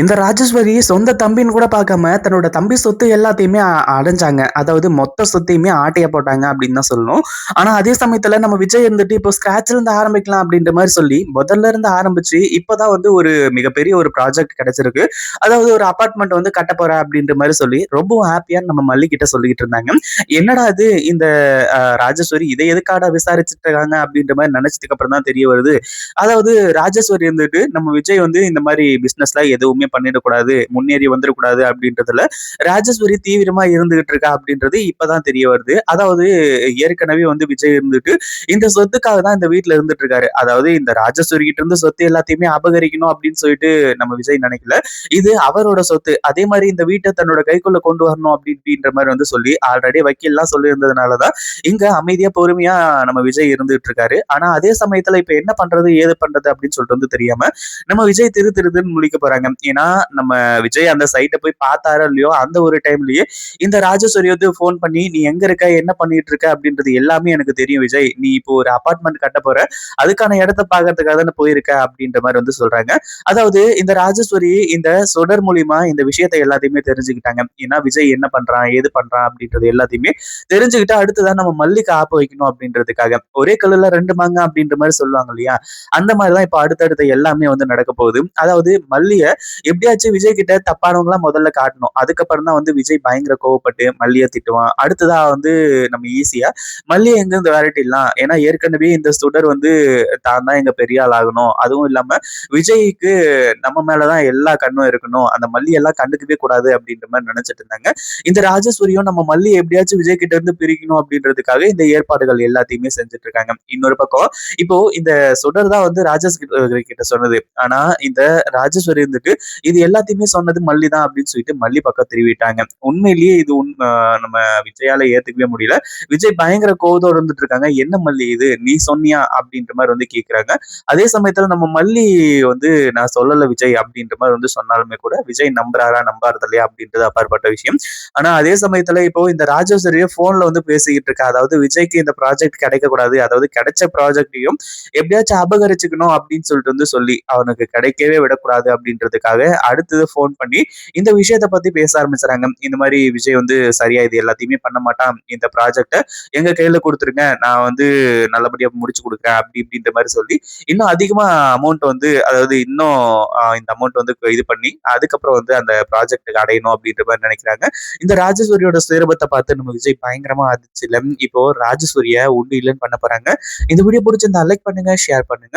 இந்த ராஜேஸ்வரி சொந்த தம்பின்னு கூட பார்க்காம தன்னோட தம்பி சொத்து எல்லாத்தையுமே அடைஞ்சாங்க. அதாவது மொத்த சொத்தையுமே ஆட்டைய போட்டாங்க அப்படின்னு தான் சொல்லணும். ஆனா அதே சமயத்துல நம்ம விஜய் இருந்துட்டு இப்போ ஸ்கிராச்ல இருந்து ஆரம்பிக்கலாம் அப்படின்ற மாதிரி சொல்லி முதல்ல இருந்து ஆரம்பிச்சு இப்பதான் வந்து ஒரு மிகப்பெரிய ஒரு ப்ராஜெக்ட் கிடைச்சிருக்கு. அதாவது ஒரு அபார்ட்மெண்ட் வந்து கட்ட போற அப்படின்ற மாதிரி சொல்லி ரொம்பவும் ஹாப்பியா நம்ம மல்லிகிட்ட சொல்லிக்கிட்டு இருந்தாங்க. என்னடா இது? இந்த ராஜேஸ்வரி இதை எதுக்காக விசாரிச்சுட்டு இருக்காங்க அப்படின்ற மாதிரி நினைச்சதுக்கு அப்புறம் தான் தெரிய வருது. அதாவது ராஜேஸ்வரி இருந்துட்டு நம்ம விஜய் வந்து இந்த மாதிரி பிசினஸ்ல எதுவுமே பண்ணிடக்கூடாது முன்னேறி வந்துடக்கூடாது அப்படின்றதுல ராஜேஸ்வரி தீவிரமா இருந்துகிட்டு இருக்கா அப்படின்றது இப்பதான் தெரிய வருது. அதாவது ஏற்கனவே வந்து விஜய் இருந்துட்டு இந்த சொத்துக்காக தான் இந்த வீட்ல இருந்துட்டு இருக்காரு. அதாவது இந்த ராஜேஸ்வரி கிட்ட இருந்து சொத்து எல்லாத்தையுமே அபகரிக்கணும் அப்படின்னு சொல்லிட்டு நம்ம விஜய் நினைக்கல. இது அவரோட சொத்து. அதே மாதிரி இந்த வீட்டை தன்னோட கைக்குள்ள கொண்டு வரணும் அப்படின்ற மாதிரி வந்து சொல்லி ஆல்ரெடி வக்கீல்லாம் சொல்லி இருந்ததுனாலதான் இங்க அமைதியா பொறுமையா நம்ம விஜய் இருந்துட்டு இருக்காரு. ஆனா அதே சமயத்துல இப்ப என்ன பண்றது ஏது பண்றது அப்படின்னு சொல்லிட்டு வந்து தெரியாம நம்ம விஜய் திரு திருதுன்னு முழிக்க போறாங்க. ஏன்னா நம்ம விஜய் அந்த சைட்டை போய் பார்த்தாரோ இல்லையோ அந்த ஒரு டைம்லயே இந்த ராஜஸ்வரி வந்து ஃபோன் பண்ணி நீ எங்க இருக்க? என்ன பண்ணிட்டு இருக்க? அப்படின்றது எல்லாமே எனக்கு தெரியும் விஜய். நீ இப்போ ஒரு அபார்ட்மெண்ட் கட்ட போற அதுக்கான இடத்த பாக்குறதுக்காக தானே போயிருக்க? அப்படின்ற மாதிரி வந்து சொல்றாங்க. அதாவது இந்த ராஜேஸ்வரி இந்த சுடர் மூலியமா இந்த விஷயத்தை எல்லாத்தையுமே தெரிஞ்சுக்கிட்டாங்க. ஏன்னா விஜய் என்ன பண்றான் ஏது பண்றான் அப்படின்றது எல்லாத்தையுமே தெரிஞ்சுக்கிட்டு அடுத்ததான் நம்ம மல்லிக்கு ஆப்ப வைக்கணும் அப்படின்றதுக்காக. ஒரே கல்லுல ரெண்டு மாங்க அப்படின்ற மாதிரி சொல்லுவாங்க இல்லையா? அந்த மாதிரிதான் இப்ப அடுத்தடுத்த எல்லாமே வந்து நடக்க போகுது. அதாவது மல்லிய எப்படியாச்சும் விஜய் கிட்ட தப்பானவங்களா முதல்ல காட்டணும். அதுக்கப்புறம் தான் வந்து விஜய் பயங்கர கோவப்பட்டு மல்லிய திட்டுவான். அடுத்ததா வந்து நம்ம ஈஸியா மல்லிய எங்க இருந்து விரட்டிடலாம்? ஏன்னா ஏற்கனவே இந்த சுடர் வந்து தான் தான் எங்க பெரிய ஆள் ஆகணும். அதுவும் இல்லாம விஜய்க்கு நம்ம மேலதான் எல்லா கண்ணும் இருக்கணும். அந்த மல்லி எல்லாம் கண்டுக்கவே கூடாது அப்படின்ற மாதிரி நினைச்சிட்டு இருந்தாங்க. இந்த ராஜேஸ்வரியும் நம்ம மல்லி எப்படியாச்சும் விஜய் கிட்ட இருந்து பிரிக்கணும் அப்படின்றதுக்காக இந்த ஏற்பாடுகள் எல்லாத்தையுமே செஞ்சுட்டு இருக்காங்க. இன்னொரு பக்கம் இப்போ இந்த சுடர் தான் வந்து ராஜேஷ் கிட்ட கிட்ட சொன்னது. ஆனா இந்த ராஜேஸ்வரி இருந்துட்டு இது எல்லாத்தையுமே சொன்னது மல்லி தான் அப்படின்னு சொல்லிட்டு மல்லி பக்கம் திருவிட்டாங்க. உண்மையிலேயே இது உண் நம்ம விஜயால ஏத்துக்கவே முடியல. விஜய் பயங்கர கோவத்தோட இருந்துட்டு இருக்காங்க. என்ன மல்லி இது? நீ சொன்னியா? அப்படின்ற மாதிரி வந்து கேக்குறாங்க. அதே சமயத்துல நம்ம மல்லி வந்து நான் சொல்லல விஜய் அப்படின்ற மாதிரி வந்து சொன்னாலுமே கூட விஜய் நம்புறாரா நம்பாறது இல்லையா அப்படின்றது அப்பாற்பட்ட விஷயம். ஆனா அதே சமயத்துல இப்போ இந்த ராஜேஸ்வரிய போன்ல வந்து பேசிக்கிட்டு இருக்கா. அதாவது விஜய்க்கு இந்த ப்ராஜெக்ட் கிடைக்க கூடாது அதாவது கிடைச்ச ப்ராஜெக்டையும் எப்படியாச்சும் அபகரிச்சுக்கணும் அப்படின்னு சொல்லிட்டு வந்து சொல்லி அவனுக்கு கிடைக்கவே விடக்கூடாது அப்படின்றதுக்காக அடுத்தது ஃபோன் பண்ணி இந்த விஷயத்த பத்தி பேச ஆரம்பிச்சுறாங்க. இந்த மாதிரி விஜய் வந்து சரியா இது எல்லாத்தையுமே பண்ண மாட்டான். இந்த ப்ராஜெக்டை எங்க கையில கொடுத்துருங்க. நான் வந்து நல்லபடியா முடிச்சு கொடுக்குறேன். அப்படி இப்படின்ற மாதிரி சொல்லி இன்னும் அதிகமா அமௌண்ட் வந்து அதாவது இன்னும் இந்த அமௌண்ட் வந்து இது பண்ணி அதுக்கப்புறம் வந்து அந்த ப்ராஜெக்ட்டுக்கு அடையணும் அப்படின்ற மாதிரி நினைக்கிறாங்க. இந்த ராஜேஸ்வரியோட சுயரபத்தை பார்த்து நம்ம விஜய் பயங்கரமா அதிர்ச்சியில இப்போ ராஜேஸ்வரிய உண்டு இல்லைன்னு பண்ண போறாங்க. இந்த வீடியோ பிடிச்சிருந்தா லைக் பண்ணுங்க ஷேர் பண்ணுங்க.